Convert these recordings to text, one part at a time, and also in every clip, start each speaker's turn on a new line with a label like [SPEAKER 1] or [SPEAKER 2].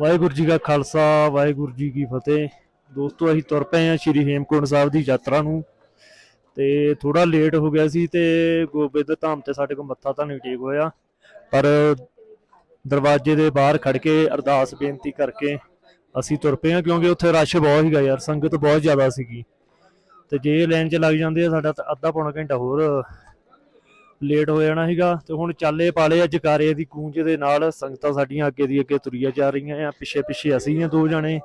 [SPEAKER 1] ਵਾਹਿਗੁਰੂ ਜੀ ਕਾ ਖਾਲਸਾ, ਵਾਹਿਗੁਰੂ ਜੀ ਕੀ ਫਤਿਹ। ਦੋਸਤੋ, ਅਸੀਂ ਤੁਰ ਪਏ ਹਾਂ ਸ਼੍ਰੀ ਹੇਮਕੁੰਟ ਸਾਹਿਬ ਦੀ ਯਾਤਰਾ ਨੂੰ। ਤੇ ਥੋੜਾ ਲੇਟ ਹੋ ਗਿਆ ਸੀ ਤੇ ਗੋਬਿੰਦ ਧਾਮ ਤੇ ਸਾਡੇ ਕੋਲ ਮੱਥਾ ਤਾਂ ਨਹੀਂ ਟੇਕ ਹੋਇਆ। ਪਰ ਦਰਵਾਜ਼ੇ ਦੇ ਬਾਹਰ ਖੜ ਕੇ ਅਰਦਾਸ ਬੇਨਤੀ ਕਰਕੇ ਅਸੀਂ ਤੁਰ ਪਏ ਹਾਂ, ਕਿਉਂਕਿ ਉੱਥੇ ਰਸ਼ ਬਹੁਤ ਸੀਗਾ ਯਾਰ, ਸੰਗਤ ਬਹੁਤ ਜ਼ਿਆਦਾ ਸੀਗੀ। ਤੇ ਜੇ ਲਾਈਨ 'ਚ ਲੱਗ ਜਾਂਦੇ ਆ, ਸਾਡਾ ਤਾਂ ਅੱਧਾ ਪੌਣਾ ਘੰਟਾ ਹੋਰ ਲੇਟ ਹੋ ਜਾਣਾ ਸੀਗਾ ਤੇ ਹੁਣ ਚਾਲੇ ਪਾਲੇ ਆ ਜਕਾਰੇ ਦੀ ਗੂੰਜ ਦੇ ਨਾਲ ਸੰਗਤਾਂ ਸਾਡੀਆਂ ਅੱਗੇ ਦੀ ਅੱਗੇ ਤੁਰੀਆਂ ਜਾ ਰਹੀਆਂ ਆ, ਪਿੱਛੇ ਪਿੱਛੇ ਅਸੀਂ ਆ ਦੋ ਜਣੇ।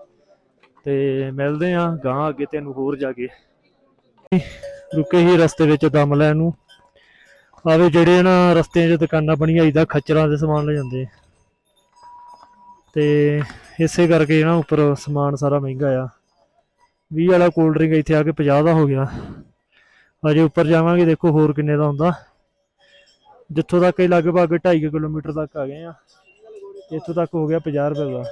[SPEAKER 1] ਤੇ ਮਿਲਦੇ ਆ ਗਾਂ ਅੱਗੇ ਤੈਨੂੰ ਹੋਰ ਜਾ ਕੇ। ਰੁਕੇ ਹੀ ਰਸਤੇ ਵਿੱਚ ਦਮ ਲੈਣ ਨੂੰ। ਆਵੇ ਜਿਹੜੇ ਨਾ ਰਸਤਿਆਂ 'ਚ ਦੁਕਾਨਾਂ ਬਣੀਆਂ ਇਦਾਂ ਖੱਚਰਾਂ ਦੇ ਸਮਾਨ ਲੈ ਜਾਂਦੇ। ਤੇ ਇਸੇ ਕਰਕੇ ਨਾ ਉੱਪਰ ਸਮਾਨ ਸਾਰਾ ਮਹਿੰਗਾ ਆ। 20 ਵਾਲਾ ਕੋਲਡ ਡਰਿੰਕ ਇੱਥੇ ਆ ਕੇ 50 ਦਾ ਹੋ ਗਿਆ। ਅਜੇ ਉੱਪਰ ਜਾਵਾਂਗੇ, ਦੇਖੋ ਹੋਰ ਕਿੰਨੇ ਦਾ ਹੁੰਦਾ। ਜਿੱਥੋਂ ਤੱਕ ਇਹ ਲਗਭਗ 2.5 ਕਿਲੋਮੀਟਰ ਤੱਕ ਆ ਗਏ ਆ ਇੱਥੋਂ ਤੱਕ ਹੋ ਗਿਆ 50 ਰੁਪਏ ਦਾ।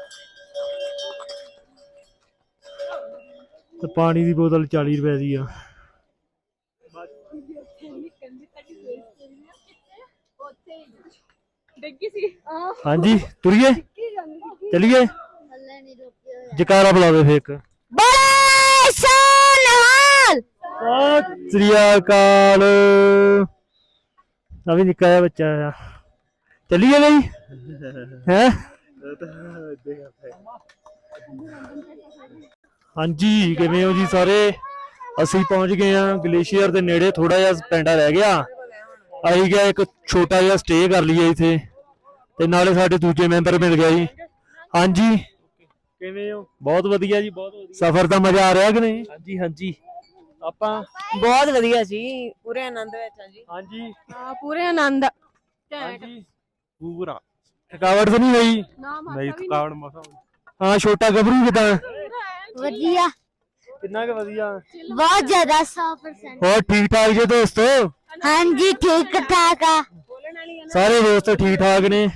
[SPEAKER 1] ਤੇ ਪਾਣੀ ਦੀ ਬੋਤਲ 40 ਰੁਪਏ ਦੀ ਆ। ਹਾਂਜੀ ਤੁਰੀਏ? ਚਲੀਏ? ਜਕਾਰਾ ਬੁਲਾਵੇ ਫੇਰ ਇੱਕ।
[SPEAKER 2] ਬੜੇ ਸੋਨਹਾਲ
[SPEAKER 1] ਸਤਿ ਸ੍ਰੀ ਅਕਾਲ। ਆ ਵੀ ਨਿੱਕਾ ਜਿਹਾ ਬੱਚਾ ਆ ਚੱਲੀਏ ਬਈ ਹੈ ਹਾਂਜੀ ਕਿਵੇਂ ਹੋ ਜੀ ਸਾਰੇ ਅਸੀਂ ਪਹੁੰਚ ਗਏ ਆ ਗਲੇਸ਼ੀਅਰ ਦੇ ਨੇੜੇ ਥੋੜਾ ਜਿਹਾ ਪੈਂਡਾ ਰਹਿ ਗਿਆ ਆਈ ਗਿਆ ਇੱਕ ਛੋਟਾ ਜਿਹਾ ਸਟੇ ਕਰ ਲਈਏ ਇੱਥੇ ਤੇ ਨਾਲੇ ਸਾਡੇ ਦੂਜੇ ਮੈਂਬਰ ਮਿਲ ਗਿਆ ਜੀ ਹਾਂਜੀ ਕਿਵੇਂ ਹੋ ਬਹੁਤ ਵਧੀਆ ਜੀ ਬਹੁਤ ਵਧੀਆ ਸਫ਼ਰ ਦਾ ਮਜ਼ਾ ਆ ਰਿਹਾ ਕਿ ਨਹੀਂ ਹਾਂਜੀ ਹਾਂਜੀ ਆਪਾਂ
[SPEAKER 3] ਬਹੁਤ ਵਧੀਆ ਸੀ ਪੂਰੇ ਆਨੰਦ ਵਿੱਚ ਆ ਜੀ।
[SPEAKER 1] ਹਾਂਜੀ।
[SPEAKER 2] ਹਾਂ ਪੂਰੇ ਆਨੰਦ।
[SPEAKER 1] ਹਾਂਜੀ। ਪੂਰਾ। ਥਕਾਵਟ ਤਾਂ ਨਹੀਂ ਹੋਈ?
[SPEAKER 2] ਨਾ
[SPEAKER 1] ਨਹੀਂ ਥਕਾਵਟ ਮਸਾ ਹਾਂ ਛੋਟਾ ਗੱਭਰੂ ਕਿਦਾਂ?
[SPEAKER 2] ਵਧੀਆ।
[SPEAKER 1] ਕਿੰਨਾ ਕੁ ਵਧੀਆ?
[SPEAKER 2] ਬਹੁਤ ਜ਼ਿਆਦਾ 100%
[SPEAKER 1] ਹੋਰ ਠੀਕ ਠਾਕ ਜੇ ਦੋਸਤੋ?
[SPEAKER 2] ਹਾਂਜੀ ਠੀਕ ਠਾਕ ਆ।
[SPEAKER 1] ਸਾਰੇ ਦੋਸਤ ਠੀਕ ਠਾਕ ਨੇ।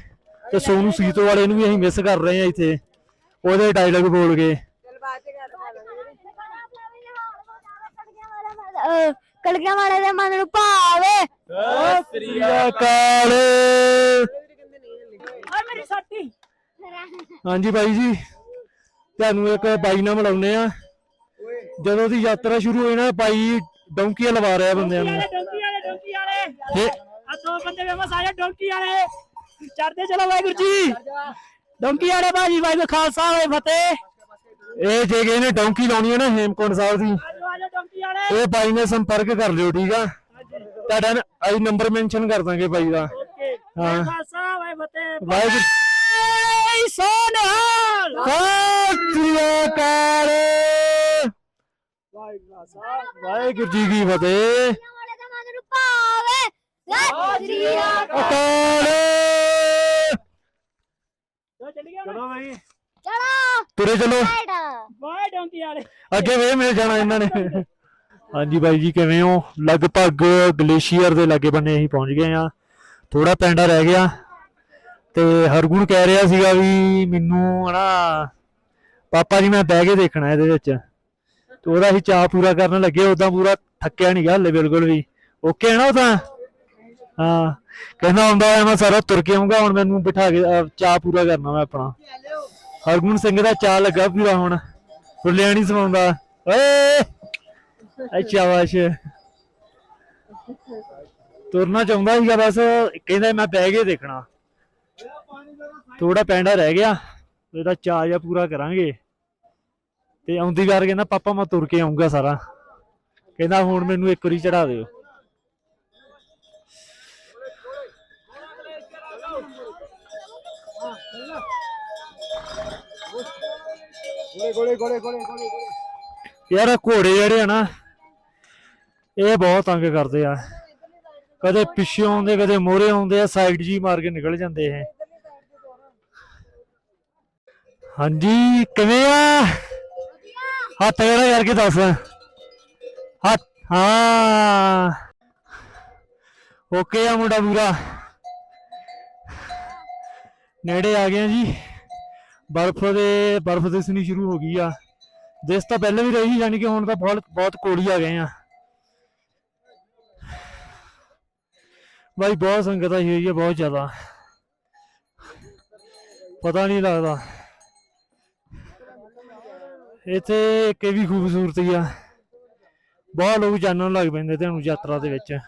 [SPEAKER 1] ਤੇ ਸੋਨੂ ਸੀਤੋ ਵਾਲੇ ਨੂੰ ਵੀ ਅਸੀਂ ਮਿਸ ਕਰ ਰਹੇ ਆ ਇੱਥੇ। ਉਹਦੇ ਡਾਇਲੌਗ ਬੋਲ ਕੇ।
[SPEAKER 2] ਕੜਕੀਆਂ ਵਾਲੇ ਦੇ ਮਨ ਨੂੰ ਭਾਵੇ
[SPEAKER 1] ਸਤਿ ਸ੍ਰੀ ਅਕਾਲ।
[SPEAKER 3] ਮੇਰੀ ਸਾਟੀ।
[SPEAKER 1] ਹਾਂਜੀ ਬਾਈ ਜੀ ਤੁਹਾਨੂੰ ਇੱਕ ਬਾਈ ਨਾਲ ਮਿਲਾਉਨੇ ਆ ਜਦੋਂ ਦੀ ਯਾਤਰਾ ਸ਼ੁਰੂ ਹੋਈ ਨਾ ਬਾਈ ਡੌਂਕੀਆਂ ਲਵਾ ਰਿਹਾ ਬੰਦਿਆਂ ਨੂੰ।
[SPEAKER 3] ਡੋਂਕੀ ਵਾਲੇ ਡੋਂਕੀ ਵਾਲੇ। ਆ ਦੋ ਬੰਦੇ ਵੇ ਸਾਰੇ ਡੋਂਕੀ ਵਾਲੇ। ਚੜਦੇ ਚਲੋ ਵਾਹਿਗੁਰੂ ਜੀ। ਡੋਂਕੀ ਵਾਲੇ ਬਾਜੀ ਵਾਹਿਗੁਰੂ ਖਾਲਸਾ ਵਾਹਿ ਫਤਿਹ।
[SPEAKER 1] ਇਹ ਜੇ ਕਿਸੇ ਨੇ ਡੌਂਕੀ ਲਾਉਣੀ ਹੈ ਨਾ ਹੇਮਕੁੰਟ ਸਾਹਿਬ ਦੀ।
[SPEAKER 3] ਵਾਲੇ
[SPEAKER 1] ਇਹ ਬਾਈ ਨਾਲ ਸੰਪਰਕ ਕਰ ਲਿਓ ਠੀਕ ਆ? ਤੁਹਾਡਾ ਨਾ ਅਸੀਂ ਨੰਬਰ ਮੈਂਸ਼ਨ ਕਰ ਦਾਂਗੇ ਬਾਈ ਦਾ।
[SPEAKER 3] ਓਕੇ।
[SPEAKER 1] ਹਾਂ।
[SPEAKER 3] ਖਾਲਸਾ ਵਾਹਿ ਫਤਿਹ।
[SPEAKER 1] ਵਾਹਿਗੁਰੂ।
[SPEAKER 3] ਏ ਸੋਨਹਾਲ।
[SPEAKER 1] ਸਤਿ ਸ੍ਰੀ ਅਕਾਲ। ਵਾਹਿਗੁਰੂ ਜੀ ਕੀ ਫਤਿਹ।
[SPEAKER 2] ਵਾਲੇ ਦੇ ਮਨ ਨੂੰ ਭਾਵੇ। ਸਤਿ ਸ੍ਰੀ ਅਕਾਲ।
[SPEAKER 1] ਅਕਾਲ।
[SPEAKER 3] ਚੱਲ
[SPEAKER 1] ਬਾਈ। ਤੁਰੇ ਚਲੋ।
[SPEAKER 2] ਸਾਈਡ
[SPEAKER 3] ਬਾਏ ਡੋਂਕੀ ਵਾਲੇ।
[SPEAKER 1] ਅੱਗੇ ਵੇ ਮਿਲ ਜਾਣਾ ਇਹਨਾਂ ਨੇ। ਹਾਂਜੀ ਬਾਈ ਜੀ ਕਿਵੇਂ ਹੋ? ਲਗਭਗ ਗਲੇਸ਼ੀਅਰ ਦੇ ਲਾਗੇ ਬੰਨੇ ਅਸੀਂ ਪਹੁੰਚ ਗਏ ਆ ਥੋੜਾ ਪੈਂਡਾ ਰਹਿ ਗਿਆ। ਤੇ ਹਰਗੁਣ ਕਹਿ ਰਿਹਾ ਸੀਗਾ ਵੀ ਮੈਨੂੰ ਹਨਾ ਪਾਪਾ ਜੀ ਮੈਂ ਬਹਿ ਕੇ ਦੇਖਣਾ ਇਹਦੇ ਵਿੱਚ। ਤੇ ਉਹਦਾ ਅਸੀਂ ਚਾਹ ਪੂਰਾ ਕਰਨ ਲੱਗੇ ਉਦਾਂ ਪੂਰਾ ਥੱਕਿਆ ਨਹੀਂ ਗਾ ਹਲੇ ਬਿਲਕੁਲ ਵੀ। ਓਕੇ ਹੈ ਨਾ ਉਹ ਤਾਂ? ਹਾਂ। ਕਹਿੰਦਾ ਹੁੰਦਾ ਮੈਂ ਸਾਰਾ ਤੁਰ ਕੇ ਆਉਂਗਾ ਹੁਣ ਮੈਨੂੰ ਬਿਠਾ ਕੇ ਅਹ, ਚਾਹ ਪੂਰਾ ਕਰਨਾ ਮੈਂ ਆਪਣਾ। ਹਰਗੁਣ ਸਿੰਘ ਦਾ ਚਾਹ ਲੱਗਾ ਪੂਰਾ ਹੁਣ। ਫੁੱਲਿਆ ਨਹੀਂ ਸਮਾਉਂਦਾ ਓਏ! ਅੱਛਾ ਵਾਸ਼ ਤੁਰਨਾ ਚਾਹੁੰਦਾ ਸੀਗਾ ਬਸ, ਕਹਿੰਦਾ ਮੈਂ ਬਹਿ ਕੇ ਦੇਖਣਾ। ਥੋੜਾ ਪੈਂਡਾ ਰਹਿ ਗਿਆ ਇਹਦਾ ਚਾਹ ਜਿਹਾ ਪੂਰਾ ਕਰਾਂਗੇ। ਤੇ ਆਉਂਦੀ ਵਾਰ ਕਹਿੰਦਾ, ਪਾਪਾ, ਮੈਂ ਤੁਰ ਕੇ ਆਉਂਗਾ ਸਾਰਾ। ਕਹਿੰਦਾ, ਹੁਣ ਮੈਨੂੰ ਇੱਕ ਵਾਰੀ ਚੜਾ ਦਿਓ। ਯਾਰ ਘੋੜੇ ਜਿਹੜੇ ਆ ਨਾ ਇਹ ਬਹੁਤ ਤੰਗ ਕਰਦੇ ਆ। ਕਦੇ ਪਿੱਛੇ ਆਉਂਦੇ, ਕਦੇ ਮੋਰੇ ਆਉਂਦੇ ਆ ਸਾਈਡ ਜੀ ਮਾਰ ਕੇ ਨਿਕਲ ਜਾਂਦੇ ਇਹ। ਹਾਂਜੀ, ਕਿਵੇਂ ਆ? ਹੱਥ ਕਿਹੜਾ ਕਰਕੇ ਦੱਸ। ਹੱਥ, ਹਾਂ। ਓਕੇ ਆ ਮੁੰਡਾ ਪੂਰਾ। ਨੇੜੇ ਆ ਗਏ ਆ ਜੀ। ਬਰਫ਼ ਦੇ, ਬਰਫ਼ ਦਿਸਣੀ ਸ਼ੁਰੂ ਹੋ ਗਈ ਆ। ਦਿਸ ਤਾਂ ਪਹਿਲਾਂ ਵੀ ਰਹੀ, ਯਾਨੀ ਕਿ ਹੁਣ ਤਾਂ ਬਹੁਤ ਬਹੁਤ ਕੋਲ ਆ ਗਏ ਆ। ਬਾਈ, ਬਹੁਤ ਸੰਗਤ ਆਈ ਹੋਈ ਹੈ, ਬਹੁਤ ਜ਼ਿਆਦਾ। ਪਤਾ ਨਹੀਂ ਲੱਗਦਾ। ਇੱਥੇ ਇੱਕ ਇਹ ਵੀ ਖੂਬਸੂਰਤੀ ਆ। ਬਹੁਤ ਲੋਕ ਜਾਣਨ ਲੱਗ ਪੈਂਦੇ ਤੁਹਾਨੂੰ ਯਾਤਰਾ ਦੇ ਵਿੱਚ।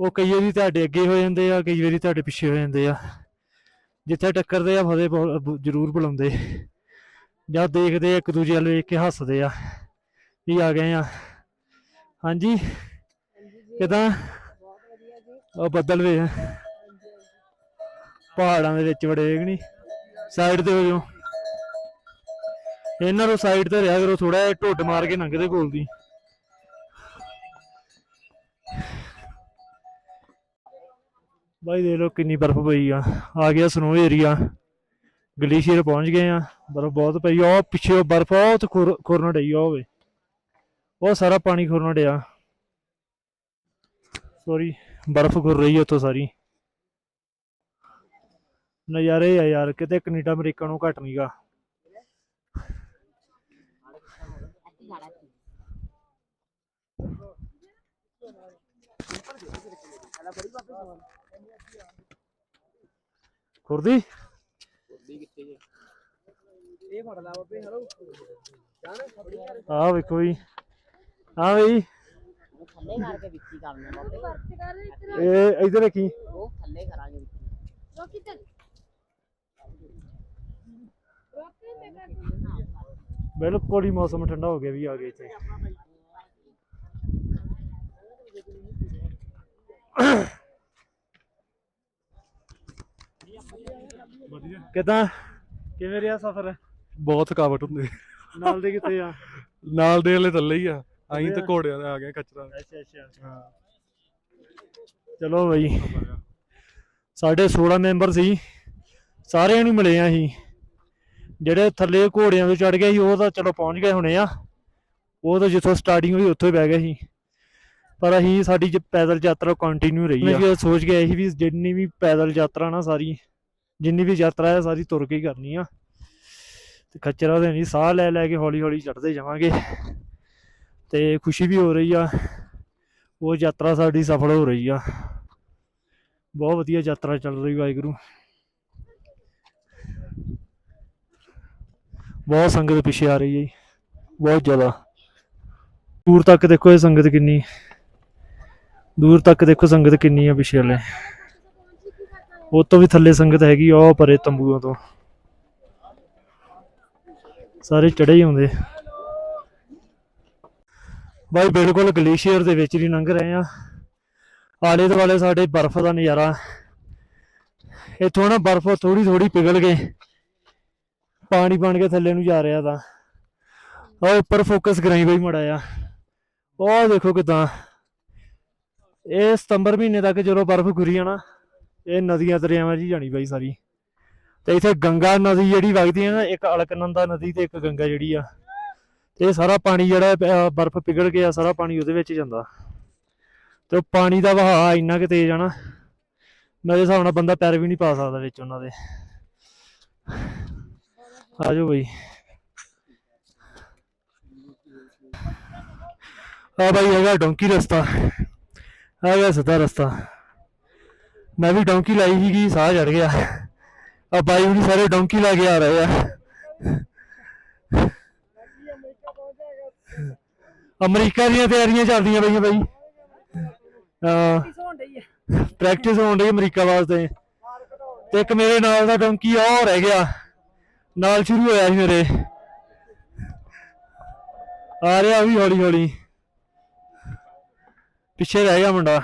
[SPEAKER 1] ਉਹ ਕਈ ਵਾਰੀ ਤੁਹਾਡੇ ਅੱਗੇ ਹੋ ਜਾਂਦੇ ਆ, ਕਈ ਵਾਰੀ ਤੁਹਾਡੇ ਪਿੱਛੇ ਹੋ ਜਾਂਦੇ ਆ। ਜਿੱਥੇ ਟੱਕਰਦੇ ਆ, ਫਤਿਹ ਜ਼ਰੂਰ ਬੁਲਾਉਂਦੇ। ਜਾਂ ਦੇਖਦੇ ਇੱਕ ਦੂਜੇ ਵੱਲ ਵੇਖ ਕੇ ਹੱਸਦੇ ਆ। ਵੀ ਆ ਗਏ ਆ। ਹਾਂਜੀ? ਕਿਦਾਂ? ਉਹ ਬੱਦਲ ਵੇ ਪਹਾੜਾਂ ਦੇ ਵਿੱਚ ਵੜੇ ਵੇਖ ਨੀ ਸਾਈਡ ਤੇ ਹੋ ਜਾਓ। ਇਹਨਾਂ ਨੂੰ ਸਾਈਡ ਤੇ ਰਿਹਾ ਕਰੋ ਥੋੜਾ ਜਿਹਾ ਢੁੱਡ ਮਾਰ ਕੇ ਲੰਘਦੇ ਕੋਲ ਦੀ। ਬਾਈ ਦੇਖ ਲਓ ਕਿੰਨੀ ਬਰਫ਼ ਪਈ ਆ। ਆ ਗਿਆ ਸਨੋ ਏਰੀਆ ਗਲੇਸ਼ੀਅਰ ਪਹੁੰਚ ਗਏ ਆ। ਬਰਫ਼ ਬਹੁਤ ਪਈ ਆ। ਉਹ ਪਿੱਛੇ ਬਰਫ਼ ਬਹੁਤ ਖੁਰ- ਖੁਰਨ ਡਈ ਆ ਹੋਵੇ। ਬਹੁਤ ਸਾਰਾ ਪਾਣੀ ਖੁਰਨ ਡਿਆ। ਸੌਰੀ ਬਰਫ਼ ਖੁਰ ਰਹੀ ਹੈ ਉੱਥੋਂ ਸਾਰੀ। ਨਜ਼ਾਰੇ ਆ ਯਾਰ, ਕਿਤੇ ਕੈਨੇਡਾ ਅਮਰੀਕਾ ਨੂੰ ਘੱਟ ਨਹੀਂਗਾ ਖੁਰਦੀ?
[SPEAKER 3] ਇਹ ਫੜ ਲਾ ਬਾਬੇ ਹਲੋ
[SPEAKER 1] ਆ ਵੇਖੋ ਜੀ ਆ ਬਈ।
[SPEAKER 4] ਥੱਲੇ ਕਰਕੇ ਵਿੱਚੀ ਕਰਨਾ ਬਾਬੇ।
[SPEAKER 1] ਇਹ ਇਧਰ ਰੱਖੀ।
[SPEAKER 4] ਉਹ ਥੱਲੇ ਕਰਾਂਗੇ ਵਿੱਚੀ।
[SPEAKER 2] ਰੋਕੀ ਤੇ
[SPEAKER 1] ਬਿਲਕੁਲ ਹੀ ਮੌਸਮ ਠੰਡਾ ਹੋ ਗਿਆ ਵੀ ਆ ਗਏ ਇੱਥੇ। ਕਿਦਾਂ? ਕਿਵੇਂ ਰਿਹਾ ਸਫ਼ਰ?
[SPEAKER 5] ਬਹੁਤ ਥਕਾਵਟ ਹੁੰਦੀ।
[SPEAKER 1] ਨਾਲ ਦੇ ਕਿੱਥੇ ਆ?
[SPEAKER 5] ਨਾਲ ਦੇ ਵਾਲੇ ਥੱਲੇ ਹੀ ਆ। ਅਸੀਂ ਤੇ? ਘੋੜਿਆਂ ਦੇ ਆ ਗਏ ਕਚਰਾ।
[SPEAKER 1] ਅੱਛਾ ਅੱਛਾ। ਚਲੋ ਬਈ। ਸਾਡੇ 16 ਮੈਂਬਰ ਸੀ। ਸਾਰਿਆਂ ਨੂੰ ਮਿਲੇ ਆ ਅਸੀਂ। ਜਿਹੜੇ ਥੱਲੇ ਘੋੜਿਆਂ ਤੇ ਚੜ ਗਏ ਸੀ ਉਹ ਤਾਂ ਚਲੋ ਪਹੁੰਚ ਗਏ ਹੋਣੇ ਆ। ਉਹ ਤਾਂ ਜਿੱਥੋਂ ਸਟਾਰਟਿੰਗ ਹੋਈ ਉੱਥੋਂ ਹੀ ਬਹਿ ਗਏ ਸੀ। ਪਰ ਅਸੀਂ ਸਾਡੀ ਜ- ਪੈਦਲ ਯਾਤਰਾ ਕੰਟੀਨਿਊ ਰਹੀ ਆ। ਸੋਚ ਗਏ ਸੀ ਵੀ ਜਿੰਨੀ ਵੀ ਪੈਦਲ ਯਾਤਰਾ ਨਾ ਸਾਰੀ ਜਿੰਨੀ ਵੀ ਯਾਤਰਾ ਹੈ ਸਾਰੀ ਤੁਰ ਕੇ ਹੀ ਕਰਨੀ ਆ। ਤੇ ਖੱਚਰਾ ਦੇ ਨਹੀਂ ਸਾਹ ਲੈ ਲੈ ਕੇ ਹੌਲੀ ਹੌਲੀ ਚੜਦੇ ਜਾਵਾਂਗੇ। ਤੇ ਖੁਸ਼ੀ ਵੀ ਹੋ ਰਹੀ ਆ। ਉਹ ਯਾਤਰਾ ਸਾਡੀ ਸਫਲ ਹੋ ਰਹੀ ਆ। ਬਹੁਤ ਵਧੀਆ ਯਾਤਰਾ ਚੱਲ ਰਹੀ ਵਾਹਿਗੁਰੂ। ਬਹੁਤ ਸੰਗਤ ਪਿੱਛੇ ਆ ਰਹੀ ਹੈ ਜੀ, ਬਹੁਤ ਜ਼ਿਆਦਾ। ਦੂਰ ਤੱਕ ਦੇਖੋ ਇਹ ਸੰਗਤ ਕਿੰਨੀ। ਦੂਰ ਤੱਕ ਦੇਖੋ ਸੰਗਤ ਕਿੰਨੀ ਆ ਪਿੱਛੇ ਵਾਲੇ। ਉਹ ਤੋਂ ਵੀ ਥੱਲੇ ਸੰਗਤ ਹੈਗੀ ਉਹ ਪਰੇ ਤੰਬੂਆਂ ਤੋਂ। ਸਾਰੇ ਚੜੇ ਹੀ ਆਉਂਦੇ ਬਾਈ ਬਿਲਕੁਲ ਗਲੇਸ਼ੀਅਰ ਦੇ ਵਿੱਚ ਹੀ ਲੰਘ ਰਹੇ ਆ। ਆਲੇ ਦੁਆਲੇ ਸਾਡੇ ਬਰਫ਼ ਦਾ ਨਜ਼ਾਰਾ। ਇੱਥੋਂ ਨਾ ਬਰਫ਼ ਥੋੜੀ ਥੋੜੀ ਪਿਘਲ ਕੇ ਪਾਣੀ ਬਣ ਕੇ ਥੱਲੇ ਨੂੰ ਜਾ ਰਿਹਾ ਤਾਂ। ਉਹ ਉੱਪਰ ਫੋਕਸ ਕਰਾਈ ਬਈ ਮੜਾ ਆ ਉਹ ਦੇਖੋ ਕਿਦਾਂ। ਇਹ ਸਤੰਬਰ ਮਹੀਨੇ ਤੱਕ ਜਦੋਂ ਬਰਫ਼ ਗੁਰੀ ਨਾ, ਇਹ ਨਦੀਆਂ ਦਰਿਆਵਾਂ 'ਚ ਜਾਣੀ ਬਾਈ ਸਾਰੀ। ਤੇ ਇੱਥੇ ਗੰਗਾ ਨਦੀ ਜਿਹੜੀ ਵਗਦੀ ਹੈ ਨਾ, ਇੱਕ ਅਲਕਨੰਦਾ ਨਦੀ ਤੇ ਇੱਕ ਗੰਗਾ ਜਿਹੜੀ ਆ। ਤੇ ਇਹ ਸਾਰਾ ਪਾਣੀ ਜਿਹੜਾ ਬਰਫ਼ ਪਿਘਲ ਗਿਆ ਸਾਰਾ ਪਾਣੀ ਉਹਦੇ ਵਿੱਚ ਜਾਂਦਾ। ਤੇ ਪਾਣੀ ਦਾ ਵਹਾਅ ਇੰਨਾ ਕਿ ਤੇਜ਼ ਆ ਨਾ, ਮੇਰੇ ਹਿਸਾਬ ਨਾਲ ਬੰਦਾ ਪੈਰ ਵੀ ਨਹੀਂ ਪਾ ਸਕਦਾ ਵਿੱਚ ਉਹਨਾਂ ਦੇ। ਆ ਜਾਓ ਬਈ। ਆ ਬਾਈ ਹੈਗਾ ਡੋਂਕੀ ਰਸਤਾ। ਆ ਗਿਆ ਸਿੱਧਾ ਰਸਤਾ। ਮੈਂ ਵੀ ਡੋਂਕੀ ਲਾਈ ਸੀਗੀ, ਸਾਹ ਚੜ ਗਿਆ। ਆ ਬਾਈ ਹੁਣੀ ਸਾਰੇ ਡੋਂਕੀ ਲਾ ਕੇ ਆ ਰਹੇ ਆ। ਅਮਰੀਕਾ ਦੀਆਂ ਤਿਆਰੀਆਂ ਚੱਲਦੀਆਂ ਪਈਆਂ ਬਾਈ। ਪ੍ਰੈਕਟਿਸ ਹੋਣ ਡਈ ਅਮਰੀਕਾ ਵਾਸਤੇ। ਤੇ ਇੱਕ ਮੇਰੇ ਨਾਲ ਦਾ ਡੋਂਕੀ ਉਹ ਰਹਿ ਗਿਆ। ਨਾਲ ਸ਼ੁਰੂ ਹੋਇਆ ਸੀ ਮੇਰੇ। ਆ ਰਿਹਾ ਵੀ ਹੌਲੀ ਹੌਲੀ। ਪਿੱਛੇ ਰਹਿ ਗਿਆ ਮੁੰਡਾ।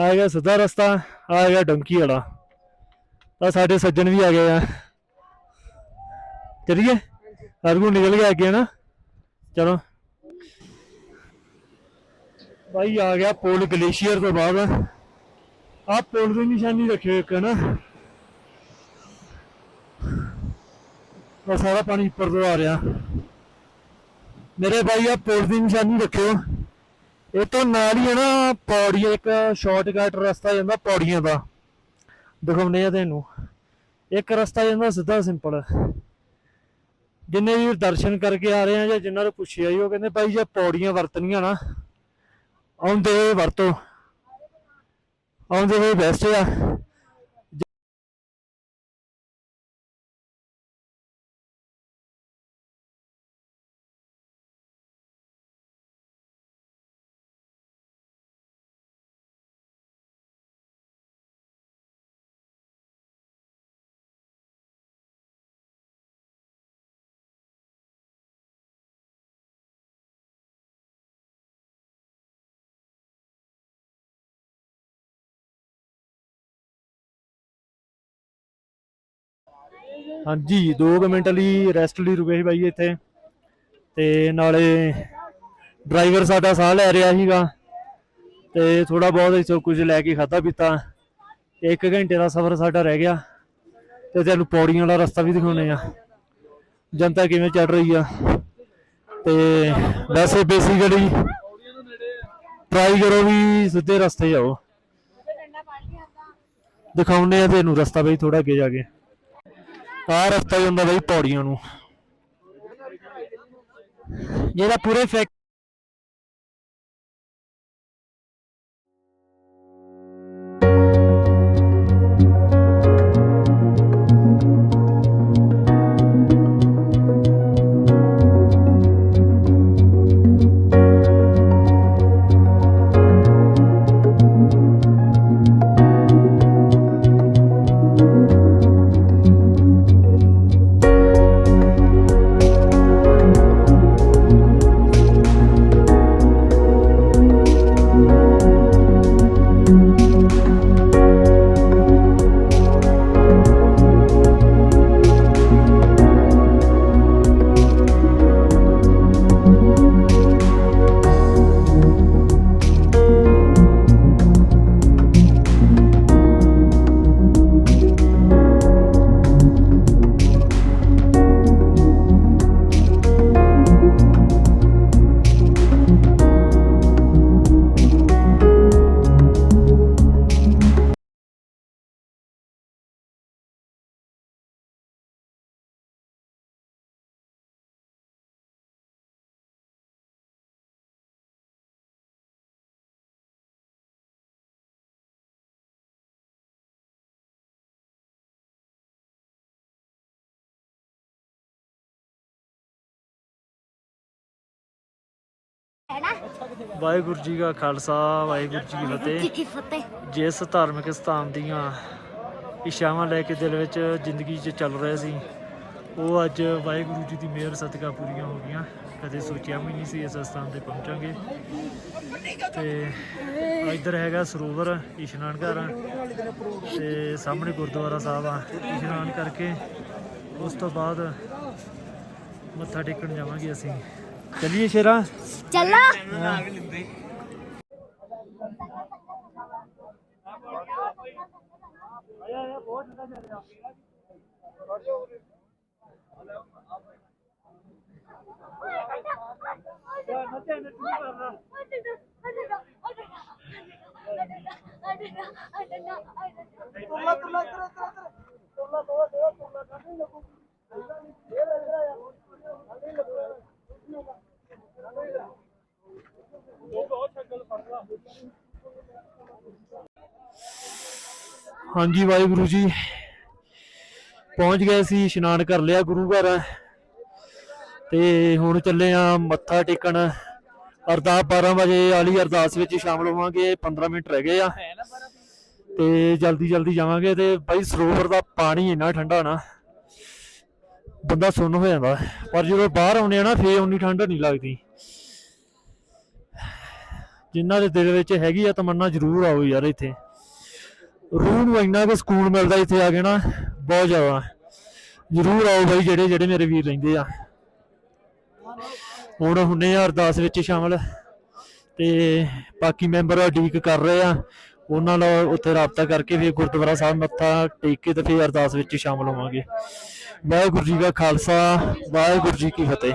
[SPEAKER 1] ਆ ਗਿਆ ਸਿੱਧਾ ਰਸਤਾ ਆ ਗਿਆ ਡੋਂਕੀ ਵਾਲਾ। ਆ ਸਾਡੇ ਸੱਜਣ ਵੀ ਆ ਗਏ ਆ। ਚਲੀਏ। ਅਰਗੂ ਨਿਕਲ ਗਿਆ ਅੱਗੇ ਨਾ। ਚਲੋ। ਭਾਈ ਆ ਗਿਆ ਪੋਲ ਗਲੇਸ਼ੀਅਰ ਤੋਂ ਬਾਅਦ। ਆ ਪੁਲ ਦੀ ਨਿਸ਼ਾਨੀ ਰੱਖਿਓ ਇੱਕ ਨਾ ਉਹ ਸਾਰਾ ਪਾਣੀ ਉੱਪਰ ਤੋਂ ਆ ਰਿਹਾ। ਮੇਰੇ ਭਾਈ ਆ ਪੁਲ ਦੀ ਨਿਸ਼ਾਨੀ ਰੱਖਿਓ। ਇਹ ਤੋਂ ਨਾਲ ਹੀ ਹੈ ਨਾ ਪੌੜੀ ਇੱਕ ਸ਼ਾਰਟਕਟ ਰਸਤਾ ਜਾਂਦਾ ਪੌੜੀਆਂ ਦਾ। ਦਿਖਾਉਂਦੇ ਆ ਤੈਨੂੰ। ਇੱਕ ਰਸਤਾ ਜਾਂਦਾ ਸਿੱਧਾ ਸਿੰਪਲ ਜਿੰਨੇ ਵੀ ਦਰਸ਼ਨ ਕਰਕੇ ਆ ਰਹੇ ਆ ਜਾਂ ਜਿਨ੍ਹਾਂ ਨੂੰ ਪੁੱਛਿਆ ਜੀ ਉਹ ਕਹਿੰਦੇ ਭਾਈ ਜੇ ਪੌੜੀਆਂ ਵਰਤਣੀਆਂ ਨਾ, ਆਉਂਦੇ ਹੋਏ ਵਰਤੋ, ਆਉਂਦੇ ਹੋਏ ਬੈਸਟ ਆ। ਹਾਂਜੀ 2 ਮਿੰਟ ਲਈ ਰੈਸਟ ਲਈ ਰੁਕੇ ਸੀ ਬਾਈ ਇੱਥੇ। ਤੇ ਨਾਲੇ ਡਰਾਈਵਰ ਸਾਡਾ ਸਾਹ ਲੈ ਰਿਹਾ ਸੀਗਾ। ਤੇ ਥੋੜਾ ਬਹੁਤ ਇੱਥੋਂ ਕੁਝ ਲੈ ਕੇ ਖਾਦਾ ਪੀਤਾ। ਇੱਕ ਘੰਟੇ ਦਾ ਸਫ਼ਰ ਸਾਡਾ ਰਹਿ ਗਿਆ। ਤੇ ਤੁਹਾਨੂੰ ਪੌੜੀਆਂ ਵਾਲਾ ਰਸਤਾ ਵੀ ਦਿਖਾਉਣੇ ਆ ਜਨਤਾ ਕਿਵੇਂ ਚੜ ਰਹੀ ਆ। ਤੇ ਵੈਸੇ ਬੇਸਿਕਲੀ ਟਰਾਈ ਕਰੋ ਵੀ ਸਿੱਧੇ ਰਸਤੇ ਆਓ ਦਿਖਾਉਣੇ ਆ ਤੁਹਾਨੂੰ ਰਸਤਾ ਬਈ ਥੋੜਾ ਅੱਗੇ ਜਾ ਕੇ। ਆਹ ਰਸਤਾ ਜਾਂਦਾ ਬਈ ਪੌੜੀਆਂ ਨੂੰ। ਜਿਹੜਾ ਪੂਰੇ ਫੈਕ ਵਾਹਿਗੁਰੂ ਜੀ ਕਾ ਖਾਲਸਾ ਵਾਹਿਗੁਰੂ ਜੀ ਕੀ ਫਤਿਹ। ਜਿਸ ਧਾਰਮਿਕ ਸਥਾਨ ਦੀਆਂ ਇਸ਼ਾਵਾਂ ਲੈ ਕੇ ਦਿਲ ਵਿੱਚ ਜ਼ਿੰਦਗੀ 'ਚ ਚੱਲ ਰਹੇ ਸੀ ਉਹ ਅੱਜ ਵਾਹਿਗੁਰੂ ਜੀ ਦੀ ਮਿਹਰ ਸਦਕਾ ਪੂਰੀਆਂ ਹੋ ਗਈਆਂ। ਕਦੇ ਸੋਚਿਆ ਵੀ ਨਹੀਂ ਸੀ ਇਸ ਸਥਾਨ ਤੇ ਪਹੁੰਚਾਂਗੇ। ਤੇ ਇੱਧਰ ਹੈਗਾ ਸਰੋਵਰ ਇਸ਼ਨਾਨ ਘਰ। ਤੇ ਸਾਹਮਣੇ ਗੁਰਦੁਆਰਾ ਸਾਹਿਬ ਆ। ਇਸ਼ਨਾਨ ਕਰਕੇ ਉਸ ਤੋਂ ਬਾਅਦ ਮੱਥਾ ਟੇਕਣ ਜਾਵਾਂਗੇ ਅਸੀਂ। ਚੱਲੀਏ ਸ਼ੇਰਾ
[SPEAKER 2] ਚੱਲਾ
[SPEAKER 1] ਹਾਂਜੀ ਵਾਹਿਗੁਰੂ ਜੀ। ਪਹੁੰਚ ਗਏ ਸੀ ਇਸ਼ਨਾਨ ਕਰ ਲਿਆ ਗੁਰੂ ਘਰ। ਤੇ ਹੁਣ ਚੱਲੇ ਆ ਮੱਥਾ ਟੇਕਣ। ਅਰਦਾਸ 12 ਵਜੇ ਆਲੀ ਅਰਦਾਸ ਵਿੱਚ ਸ਼ਾਮਲ ਹੋਵਾਂਗੇ। 15 ਮਿੰਟ ਰਹਿ ਗਏ ਆ। ਤੇ ਜਲਦੀ ਜਲਦੀ ਜਾਵਾਂਗੇ ਤੇ ਬਾਈ ਸਰੋਵਰ ਦਾ ਪਾਣੀ ਇੰਨਾ ਠੰਡਾ ਨਾ। ਬੰਦਾ ਸੁੰਨ ਹੋ ਜਾਂਦਾ। ਪਰ ਜਦੋਂ ਬਾਹਰ ਆਉਂਦੇ ਆ ਨਾ, ਫੇਰ ਉਨੀ ਠੰਡ ਨਹੀਂ ਲੱਗਦੀ। ਜਿਨ੍ਹਾਂ ਦੇ ਦਿਲ ਵਿੱਚ ਹੈਗੀ ਆ ਤਮੰਨਾ ਜ਼ਰੂਰ ਆਓ ਯਾਰ ਇੱਥੇ। ਰੂਹ ਨੂੰ ਇੰਨਾ ਕੁ ਸਕੂਨ ਮਿਲਦਾ ਇੱਥੇ ਆ ਕੇ ਨਾ, ਬਹੁਤ ਜ਼ਿਆਦਾ। ਜ਼ਰੂਰ ਆਓ ਬਾਈ, ਜਿਹੜੇ ਜਿਹੜੇ ਮੇਰੇ ਵੀਰ ਰਹਿੰਦੇ ਆ। ਹੁਣ ਹੁੰਨੇ ਆ ਅਰਦਾਸ ਵਿੱਚ ਸ਼ਾਮਲ। ਤੇ ਬਾਕੀ ਮੈਂਬਰ ਉਡੀਕ ਕਰ ਰਹੇ ਆ। ਉਹਨਾਂ ਨਾਲ ਉੱਥੇ ਰਾਬਤਾ ਕਰਕੇ ਫਿਰ ਗੁਰਦੁਆਰਾ ਸਾਹਿਬ ਮੱਥਾ ਟੇਕ ਕੇ ਤੇ ਫਿਰ ਅਰਦਾਸ ਵਿੱਚ ਸ਼ਾਮਲ ਹੋਵਾਂਗੇ। ਵਾਹਿਗੁਰੂ ਜੀ ਕਾ ਖਾਲਸਾ, ਵਾਹਿਗੁਰੂ ਜੀ ਕੀ ਫਤਿਹ।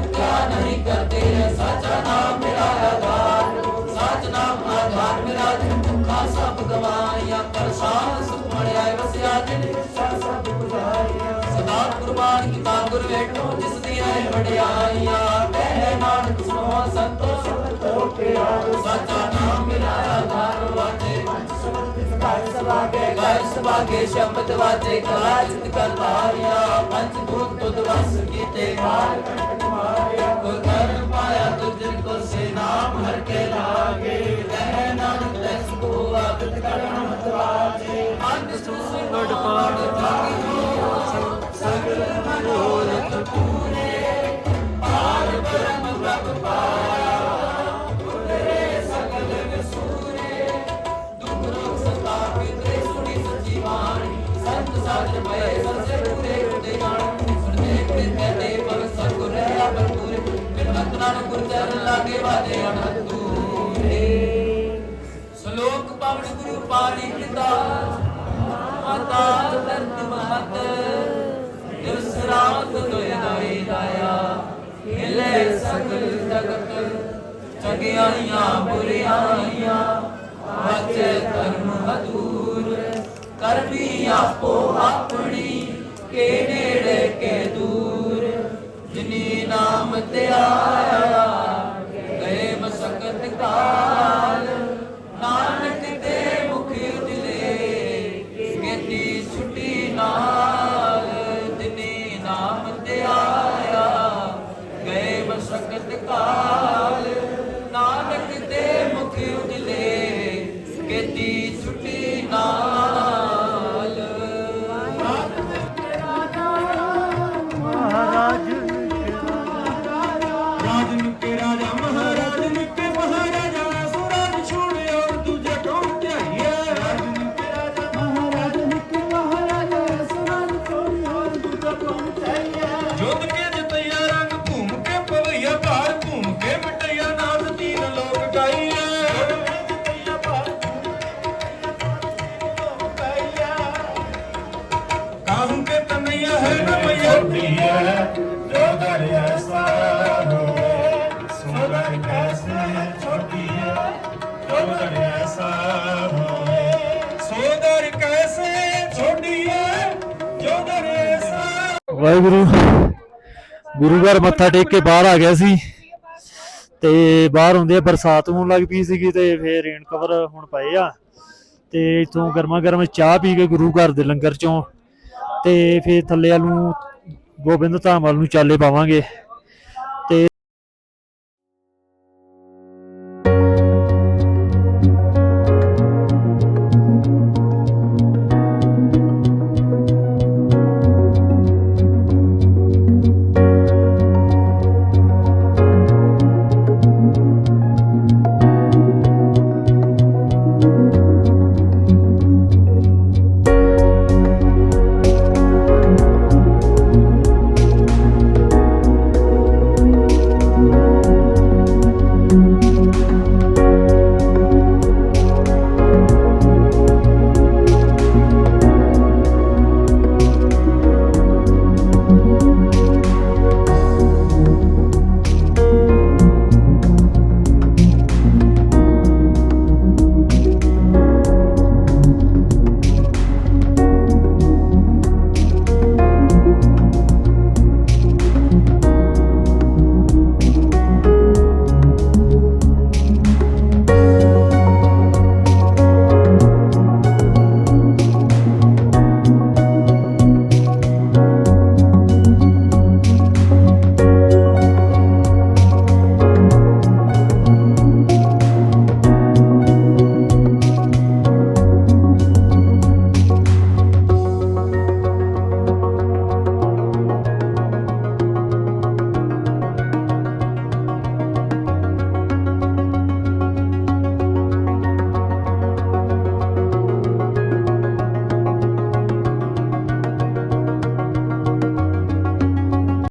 [SPEAKER 6] ਪ੍ਰਸਾਦ ਸੁਖ ਵਸਿਆ ਜਿਨ ਇੱਛਾ ਸਭ ਪੁਜਾਈਆਂ ਸਦਾ ਕੁਰਬਾਨ ਕੀਤਾ ਗੁਰ ਵੇਖੋ ਜਿਸ ਦੀਆਂ ਵਡਿਆਈਆਂ ਕਹਿ ਨਾਨਕ ਸੁਣੋ ਸੰਤੋ ਸਭ ਹੋ ਕੇ ਸਾਚਾ ਨਾਮ ਮਿਲਾਇਆ ਧਾਰ ਵਾਜੇ ਸ਼ਬਦ ਗਾਇ ਸਵਾਗੇ ਗਾਇ ਸਵਾਗੇ ਸ਼ਬਦ ਵਾਜੇ ਕਲਾ ਜਿਤ ਕਰ ਪੰਜ ਭੂਤ ਤੁਧ ਵਸ ਕੀਤੇ ਕਾਲ ਕੰਟ ਮਾਰਿਆ ਕੋ ਕਰ ਪਾਇਆ ਤੁਝ ਕੋ ਸੇ ਨਾਮ ਹਰ ਕੇ ਲਾਗੇ ਰਹਿ ਨਾਨਕ ਦਸ ਕੋ ਆਦਤ ਕਰਣ ਮਤ ਵਾਜੇ ਨਾਨਕ ਗੁਰ ਲਾਗੇ ਵਾਜੇ ਅਨੰਦੂਰੇ ਸ਼ਲੋਕ ਪਵਨ ਗੁਰੂ ਪਾਣੀ ਪਿਤਾ। ਮਾਤਾ ਧਰਤ ਮਹਤ ਦਿਵਸ ਰਾਤ ਦੋਇ ਦੋਇ ਦਾਇਆ। ਹਿਲੇ ਸਗਲ ਜਗਤ, ਚਗਿਆਈਆਂ, ਬੁਰਿਆਈਆਂ ਵਾਚੇ ਧਰਮ ਅਦੂਰ ਕਰਮੀ ਆਪੋ ਆਪਣੀ, ਕੇ ਨੇੜੇ ਕੇ ਦੂਰ। ਜਿਨੀ ਨਾਮ ਤੇ ਆਇਆ, ਗਏ ਮਸਕਤ
[SPEAKER 7] ਕਾ
[SPEAKER 1] ਗੁਰੂ ਘਰ ਮੱਥਾ ਟੇਕ ਕੇ ਬਾਹਰ ਆ ਗਿਆ ਸੀ। ਤੇ ਬਾਹਰ ਹੁੰਦੇ ਬਰਸਾਤ ਹੋਣ ਲੱਗ ਪਈ ਸੀਗੀ ਤੇ ਫੇਰ ਰੇਨ ਕਵਰ ਹੁਣ ਪਏ ਆ। ਤੇ ਇਥੋਂ ਗਰਮਾ ਗਰਮ ਚਾਹ ਪੀ ਕੇ ਗੁਰੂ ਘਰ ਦੇ ਲੰਗਰ ਚੋਂ ਤੇ ਫੇਰ ਥੱਲੇ ਵੱਲ ਨੂੰ ਗੋਬਿੰਦ ਧਾਮ ਵਾਲ ਨੂੰ ਚਾਲੇ ਪਾਵਾਂਗੇ।